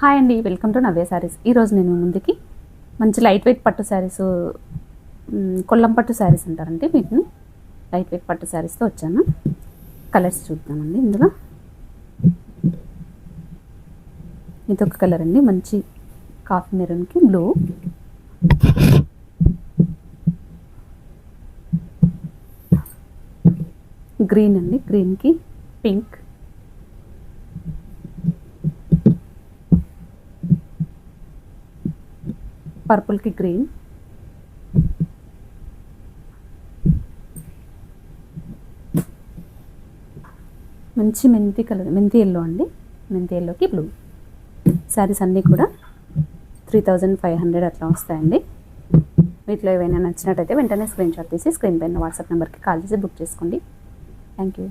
Hi అండి welcome to నవ్య శారీస్ ఈరోజు నేను ముందుకి మంచి లైట్ వెయిట్ పట్టు శారీస్ కొల్లం పట్టు శారీస్ అంటారండి వీటిని. లైట్ వెయిట్ పట్టు శారీస్తో వచ్చాను. కలర్స్ చూద్దామండి ఇందులో. ఇదొక ఒక కలర్ అండి మంచి కాఫీ మెరూన్కి బ్లూ గ్రీన్ అండి గ్రీన్కి పింక్ పర్పుల్కి గ్రీన్. మంచి మెంతి కలర్ మెంతి ఎల్లో అండి. మెంతి ఎల్లోకి బ్లూ శారీస్ అన్నీ కూడా త్రీ థౌజండ్ ఫైవ్ హండ్రెడ్ అట్లా వస్తాయండి. వీటిలో ఏవైనా నచ్చినట్టయితే వెంటనే స్క్రీన్ షాట్ తీసి స్క్రీన్ పైన వాట్సాప్ నెంబర్కి కాల్ చేసి బుక్ చేసుకోండి. Thank you